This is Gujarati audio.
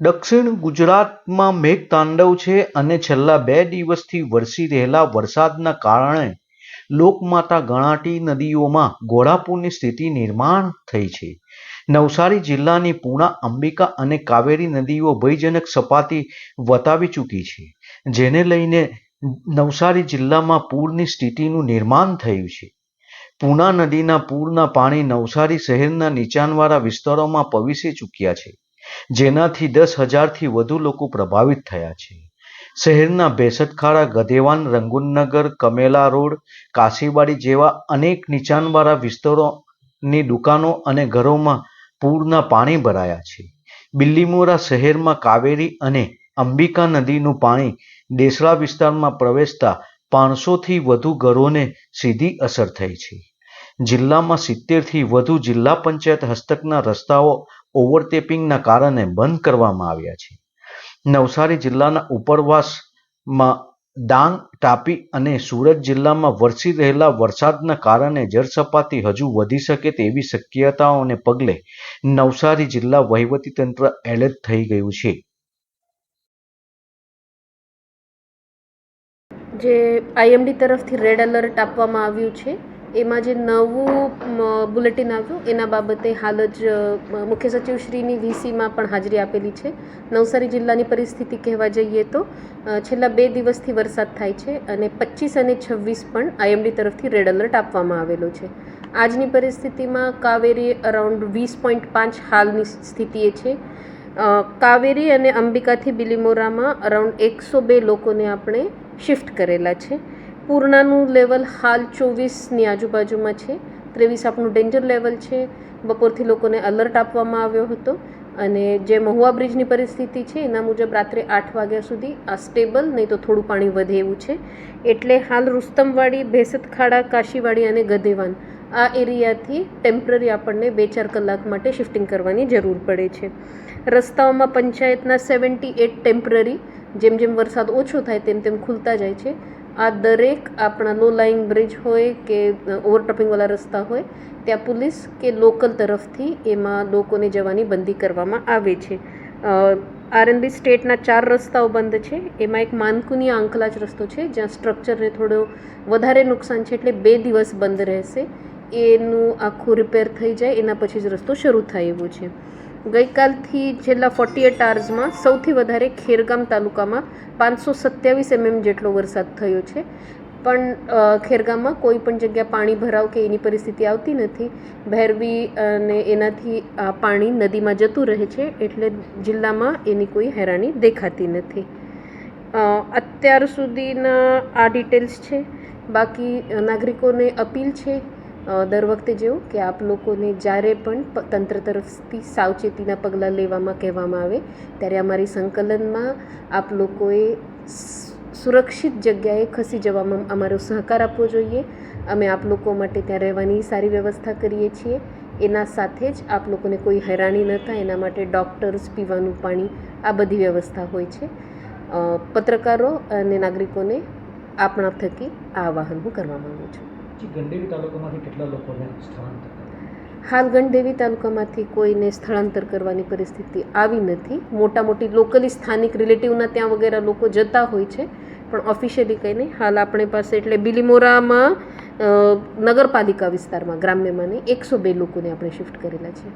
દક્ષિણ ગુજરાતમાં મેઘતાંડવ છે અને છેલ્લા બે દિવસથી વરસી રહેલા વરસાદના કારણે લોકમાતા ગણાટી નદીઓમાં ઘોડાપૂરની સ્થિતિ નિર્માણ થઈ છે. નવસારી જિલ્લાની પૂર્ણા અંબિકા અને કાવેરી નદીઓ ભયજનક સપાટી વતાવી ચૂકી છે, જેને લઈને નવસારી જિલ્લામાં પૂરની સ્થિતિનું નિર્માણ થયું છે. પૂના નદીના પૂરના પાણી નવસારી શહેરના નીચાણવાળા વિસ્તારોમાં પ્રવેશી ચૂક્યા છે. જેનાથી દસ હજારથી વધુ લોકો પ્રભાવિત થયા છે. શહેરના ભેસતખાડા ગધેવાન, રંગુનગર, કમેલા રોડ, કાશીવાડી જેવા અનેક નીચાણવાળા વિસ્તારોની દુકાનો અને ઘરોમાં પૂરના પાણી ભરાયા છે. બિલ્લીમોરા શહેરમાં કાવેરી અને અંબિકા નદીનું પાણી દેસરા વિસ્તારમાં પ્રવેશતા પાંચસોથી વધુ ઘરોને સીધી અસર થઈ છે. જિલ્લામાં સિત્તેરથી વધુ જિલ્લા પંચાયત હસ્તકના રસ્તાઓ ઓવરટેપિંગના કારણે બંધ કરવામાં આવ્યા છે. નવસારી જિલ્લાના ઉપરવાસમાં ડાંગ, તાપી અને સુરત જિલ્લામાં વરસી રહેલા વરસાદના કારણે જળસપાટી હજુ વધી શકે તેવી શક્યતાઓને પગલે નવસારી જિલ્લા વહીવટીતંત્ર એલર્ટ થઈ ગયું છે. જે આઈએમડી તરફથી રેડ એલર્ટ આપવામાં આવ્યું છે. એમાં જે નવું બુલેટિન આવ્યું, એના બાબતે હાલ જ મુખ્ય સચિવશ્રીની વીસીમાં પણ હાજરી આપેલી છે. નવસારી જિલ્લાની પરિસ્થિતિ કહેવા જઈએ તો છેલ્લા બે દિવસથી વરસાદ થાય છે અને પચીસ અને છવ્વીસ પણ આઈએમડી તરફથી રેડ એલર્ટ આપવામાં આવેલો છે. આજની પરિસ્થિતિમાં કાવેરી અરાઉન્ડ વીસ પોઈન્ટ પાંચ હાલની સ્થિતિએ છે. કાવેરી અને અંબિકાથી બિલીમોરામાં અરાઉન્ડ એકસો બે લોકોને આપણે શિફ્ટ કરેલા છે. પૂર્ણાનું લેવલ હાલ ચોવીસની આજુબાજુમાં છે. ત્રેવીસ આપણું ડેન્જર લેવલ છે. બપોરથી લોકોને અલર્ટ આપવામાં આવ્યો હતો અને જે મહુવા બ્રિજની પરિસ્થિતિ છે, એના મુજબ રાત્રે આઠ વાગ્યા સુધી આ સ્ટેબલ, નહીં તો થોડું પાણી વધે એવું છે. એટલે હાલ રુસ્તમવાડી, ભેસતખાડા, કાશીવાડી અને ગધેવાન આ એરિયાથી ટેમ્પરરી આપણને બે ચાર કલાક માટે શિફ્ટિંગ કરવાની જરૂર પડે છે. રસ્તાઓમાં પંચાયતના સેવન્ટી એટ ટેમ્પરરી, જેમ જેમ વરસાદ ઓછો થાય તેમ તેમ ખુલતા જાય છે. આ દરેક આપણા લો લાઇંગ બ્રિજ હોય કે ઓવરટોપિંગવાળા રસ્તા હોય, ત્યાં પોલીસ કે લોકલ તરફથી એમાં લોકોને જવાની બંધી કરવામાં આવે છે. આરએનબી સ્ટેટના ચાર રસ્તાઓ બંધ છે. એમાં એક માનકુની આંકલાજ રસ્તો છે, જ્યાં સ્ટ્રક્ચરને થોડો વધારે નુકસાન છે એટલે બે દિવસ બંધ રહેશે. એનું આખું રિપેર થઈ જાય, એના પછી જ રસ્તો શરૂ થાય એવો છે. ગઈકાલથી છેલ્લા ફોર્ટી એટ આવર્સમાં સૌથી વધારે ખેરગામ તાલુકામાં પાંચસો સત્યાવીસ એમએમ જેટલો વરસાદ થયો છે. પણ ખેરગામમાં કોઈ પણ જગ્યા પાણી ભરાવ કે એની પરિસ્થિતિ આવતી નથી. ભૈરવી અને એનાથી આ પાણી નદીમાં જતું રહે છે એટલે જિલ્લામાં એની કોઈ હેરાની દેખાતી નથી. અત્યાર સુધીના આ ડિટેલ્સ છે. બાકી નાગરિકોને અપીલ છે દર વખતે જેવું કે આપ લોકોને જ્યારે પણ તંત્ર તરફથી સાવચેતીના પગલાં લેવામાં કહેવામાં આવે, ત્યારે અમારી સંકલનમાં આપ લોકોએ સુરક્ષિત જગ્યાએ ખસી જવામાં અમારો સહકાર આપવો જોઈએ. અમે આપ લોકો માટે ત્યાં રહેવાની સારી વ્યવસ્થા કરીએ છીએ. એના સાથે જ આપ લોકોને કોઈ હેરાની ન થાય, એના માટે ડૉક્ટર્સ પીવાનું પાણી, આ બધી વ્યવસ્થા હોય છે. પત્રકારો અને નાગરિકોને આપણા થકી આ આવાહન હું કરવા માગું છું. હાલ ગણદેવી તાલુકામાંથી કોઈને સ્થળાંતર કરવાની પરિસ્થિતિ આવી નથી. મોટા મોટી લોકલી સ્થાનિક રિલેટિવના ત્યાં વગેરે લોકો જતા હોય છે, પણ ઓફિશિયલી કંઈ નહીં હાલ આપણે પાસે એટલે બિલીમોરામાં નગરપાલિકા વિસ્તારમાં ગ્રામ્યમાંની એકસો બે લોકોને આપણે શિફ્ટ કરેલા છે.